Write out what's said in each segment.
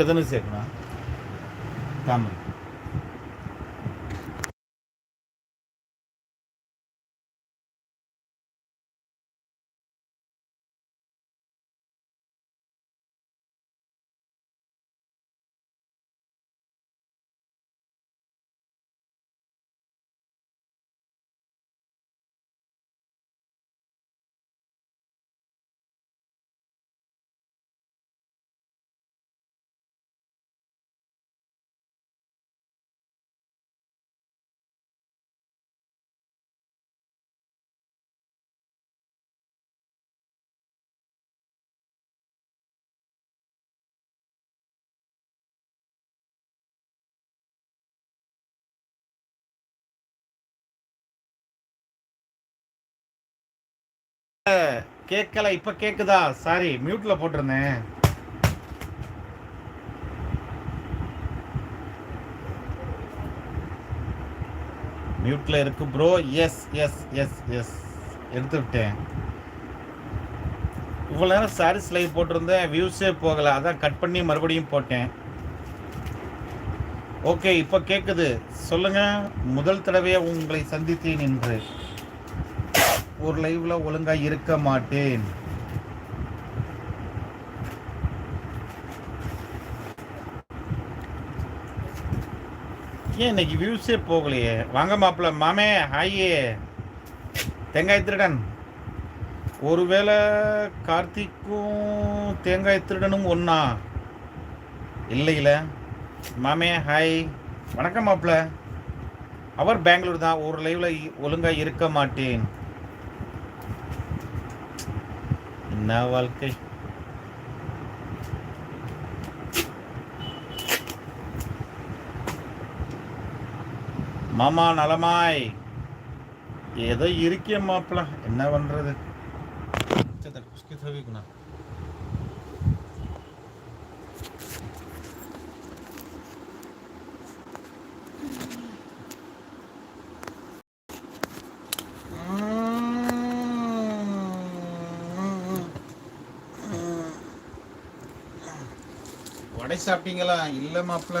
Arkadan izle bunu. Tamam. கேட்கல இப்ப கேக்குதா? சாரி மியூட்ல போட்டிருந்தேன். மியூட்ல இருக்கு bro yes yes yes yes எடுத்து விட்டேன். இவ்வளோ நேரம் சாரீஸ் லைவ் போட்டிருந்தேன். வியூஸே போகலை. அதான் கட் பண்ணி மறுபடியும் போட்டேன். ஓகே இப்போ கேட்குது சொல்லுங்க. முதல் தடவையாக உங்களை சந்தித்தேன் என்று. ஒரு லைவ்ல ஒழுங்கா இருக்க மாட்டேன். ஏன் இன்னைக்கு வியூஸே போகலையே? வாங்க மாப்பிள்ள மாமே ஹாயே தேங்காய் திருடன். ஒருவேளை கார்த்திக்கும் தேங்காய் திருடனும் ஒன்றா இல்லையில மாமே ஹாய் வணக்கம் மாப்பிள்ள. அவர் பெங்களூர் தான். ஒரு லைவ்ல ஒழுங்கா இருக்க மாட்டேன். என்ன வாழ்க்கை மாமா நலமாய். ஏதோ இருக்கே மாப்பிள. என்ன பண்றது? நைட் சாப்பிட்டீங்களா? இல்லை மாப்பிள்ள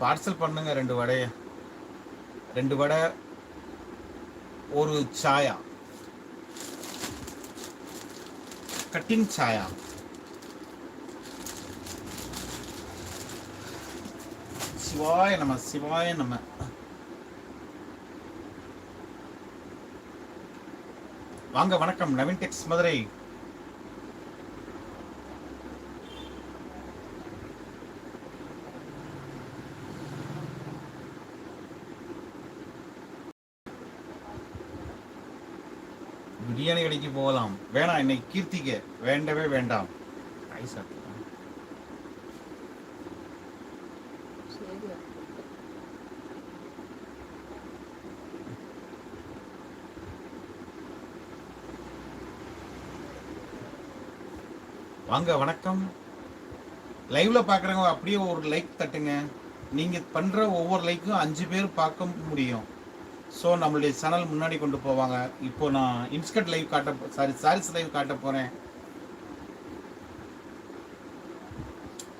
பார்சல் பண்ணுங்க ரெண்டு வடைய. ரெண்டு வடை ஒரு சாயா. கட்டிங் சாயா. சிவாய நம்ம சிவாய நம்ம வாங்க வணக்கம். நவீன் டெக்ஸ் மதுரை. பிரியாணி கடைக்கு போகலாம். வேணாம் என்னை கீர்த்திக்க. வேண்டவே வேண்டாம். ஐ வாங்க வணக்கம். லைவ்ல பாக்குறவங்க அப்படியே ஒரு லைக் தட்டுங்க. நீங்க பண்ற ஒவ்வொரு லைக்கும் அஞ்சு பேர் பார்க்க முடியும். ஸோ நம்மளுடைய சேனல் முன்னாடி கொண்டு போவாங்க. இப்போ நான் இன்ஸ்கட் லைவ் காட்ட சாரி சாரிஸ் லைவ் காட்ட போறேன்.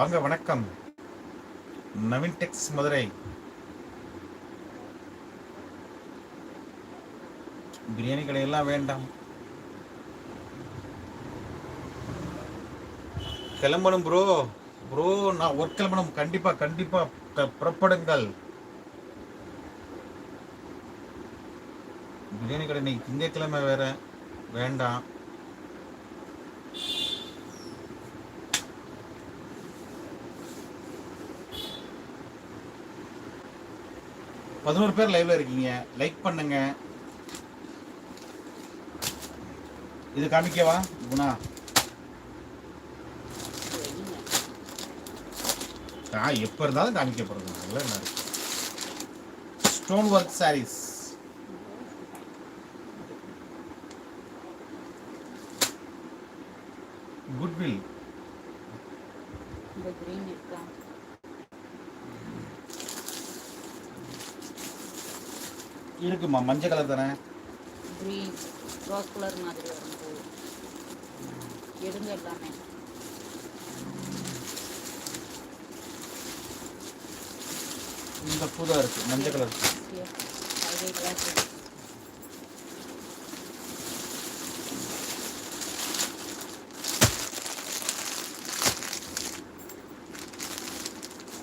வாங்க வணக்கம். நவீன் டெக்ஸ் மதுரை. பிரியாணி கடையெல்லாம் வேண்டாம். கிளம்பணும் ப்ரோ ப்ரோ நான் ஒர்க் கிளம்பணும். கண்டிப்பாக கண்டிப்பாக புறப்படுங்கள். பிரியாணி கடை இன்னைக்கு திங்கக்கிழமை வேற. வேண்டாம். பதினோரு பேர் லைவ்ல இருக்கீங்க. லைக் பண்ணுங்க. இது காமிக்கவா? குணா? நான் எப்போ இருந்தாலும் காமிக்க போகிறது அதெல்லாம் என்ன இருக்கு? Stone work saris goodwill green இருக்கா இருக்குமா? மஞ்சள் கலர் தானே? கிரீன் ரோஸ் கலர் மாதிரி வரும் எடுங்க எல்லாமே. இந்த பூ தான் இருக்கு மஞ்சள் கலர்.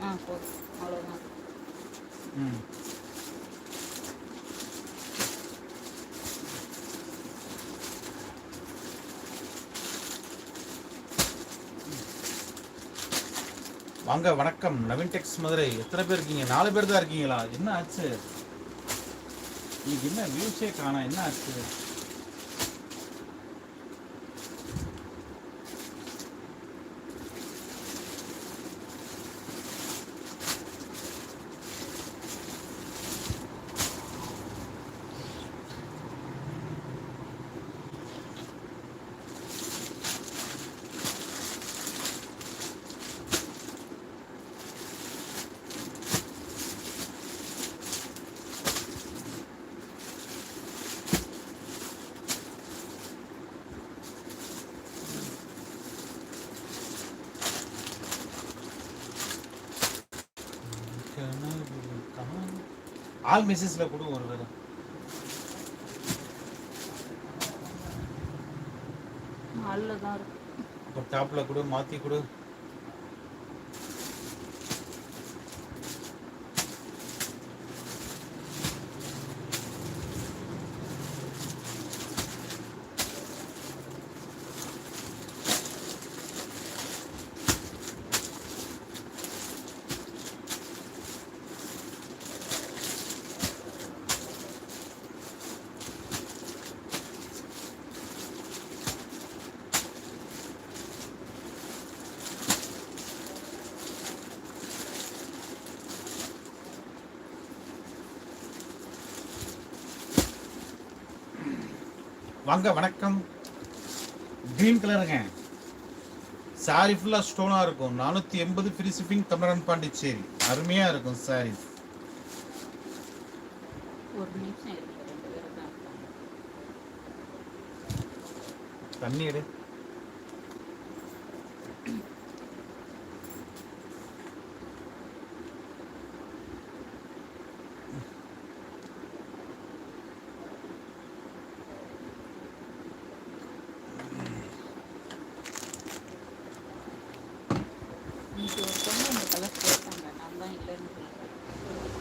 ஆ போதும் அவ்வளோதான் ம். வாங்க வணக்கம். நவீன் டெக்ஸ் மதுரை. எத்தனை பேர் இருக்கீங்க? நாலு பேர் தான் இருக்கீங்களா? என்ன ஆச்சு? இன்னைக்கு என்ன வியூஸே காணா என்ன ஆச்சு? ஆல் மெசேஜ்ல கூட ஒரு வேலை தான் இருக்கு. இப்போ டாப்ல கூட மாத்தி கொடு. வாங்க வணக்கம். கிரீன் கலருங்க சாரி ஃபுல்லாக ஸ்டோனாக இருக்கும். நானூற்றி எண்பது ஃப்ரீ ஷிப்பிங் தமிழன் பாண்டிச்சேரி. அருமையாக இருக்கும் சாரி ஒரு நிமிஷம் இருக்கு ரெண்டு பேரும் தான் இருக்காங்க தண்ணி எடு இன்னைக்கு ஒருத்தவங்க இந்த கலர் கேட்டாங்க நான் தான் இல்லைன்னு சொல்லிட்டேன்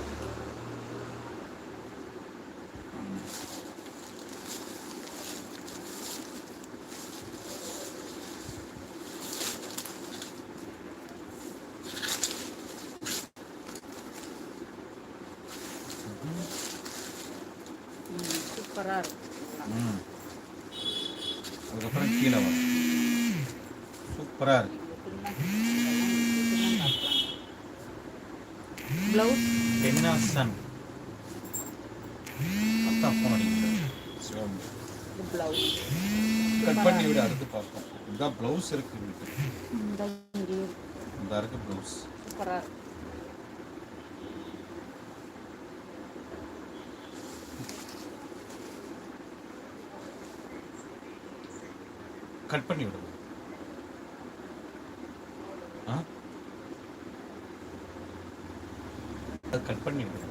ம் சூப்பராக இருக்கும் அதுக்கப்புறம் கீழே வரும் சூப்பராக இருக்கு. ப்ளவுஸ் என்ன சன் அத்தான் ஃபோன் ப்ளவுஸ் கட் பண்ணி விட அடுத்து பார்ப்போம். இதான் ப்ளவுஸ் இருக்கு இந்த இருக்கு. இந்த இருக்கு ப்ளவுஸ் சூப்பராக கட் பண்ணி விடுங்க ஆ? அது கட் பண்ணி விடுங்க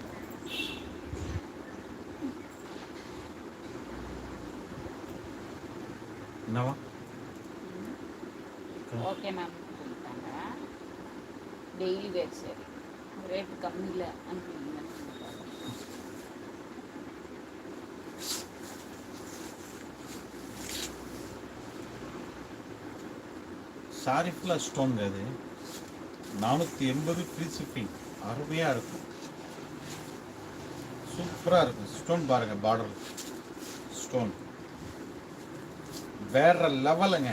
என்னவா? Okay ma'am. டெய்லி வேர் சரி ரேட் கம்மியில் அனுப்பி சாரி ஃபுல்லாக ஸ்டோன் அது. நானூற்றி எண்பது ஃப்ரீ ஷிப்பிங் அருமையாக இருக்கும். சூப்பராக இருக்கும். ஸ்டோன் பாருங்கள் பார்டர் ஸ்டோன். வேற லெவலுங்க.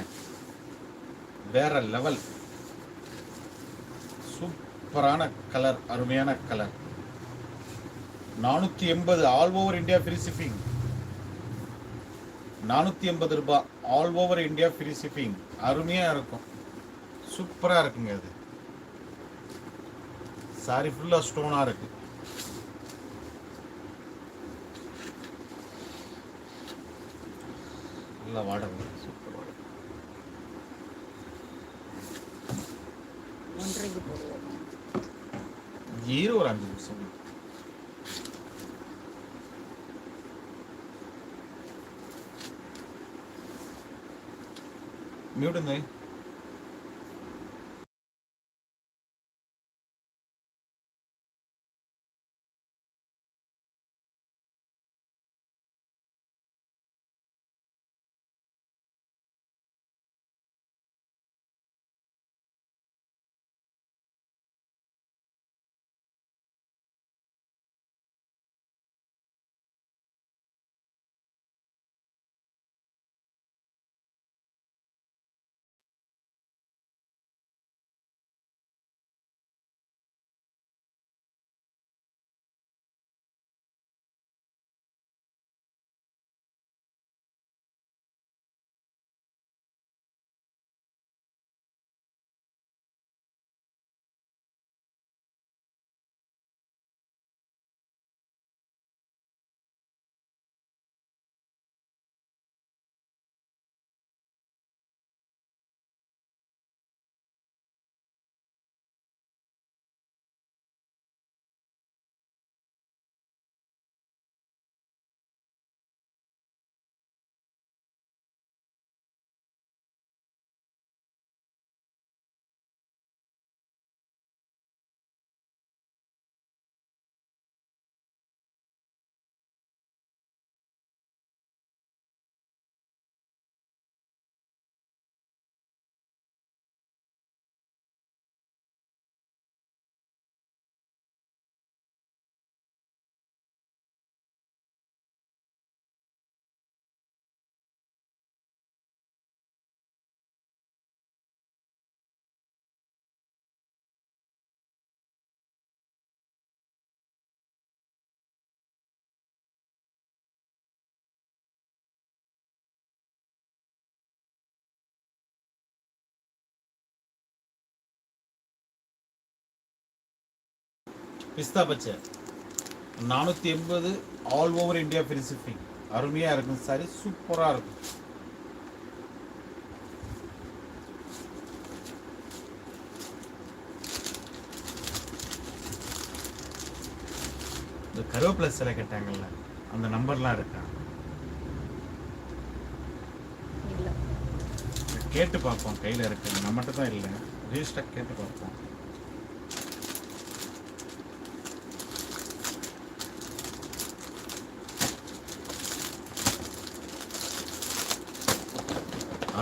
வேற லெவல். சூப்பரான கலர் அருமையான கலர். நானூற்றி எண்பது all over India free shipping நானூற்றி எண்பது ரூபாய் all over India free shipping அருமையாக இருக்கும். சூப்பராக இருக்குங்க அது. சாரி ஃபுல்லாக ஸ்டோனாக இருக்குது நல்லா வாடகை சூப்பர் வாடகை. ஜீரோ ஒரு அஞ்சு நிமிஷம். மியூட்டுங்க பிஸ்தா பச்சை. நானூற்றி எண்பது all over India free shipping அருமையாக இருக்கும் சாரி சூப்பராக இருக்கும். இந்த கருவேப்பிலை சிலை கேட்டாங்கல்ல அந்த நம்பர்லாம் இருக்கா? இல்லை. கேட்டு பார்ப்போம் கையில் இருக்கு. நம்மகிட்ட தான் இல்லை. ரீஸ்டாக் கேட்டு பார்ப்போம்.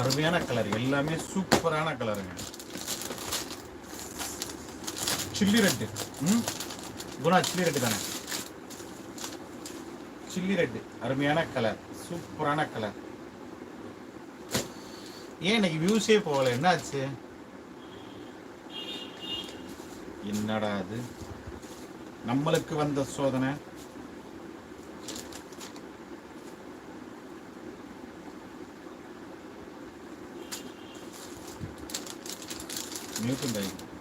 அருமையான கலர் எல்லாமே சூப்பரான கலருங்க சில்லி ரெட்டு ம்? குணா சில்லி ரெட்டு தானே? சில்லி ரெட்டு அருமையான கலர் சூப்பரான கலர் ஏன் இன்னைக்கு வியூஸே போகல? என்னாச்சு? என்னடா அது நம்மளுக்கு வந்த சோதனை. Muito bem.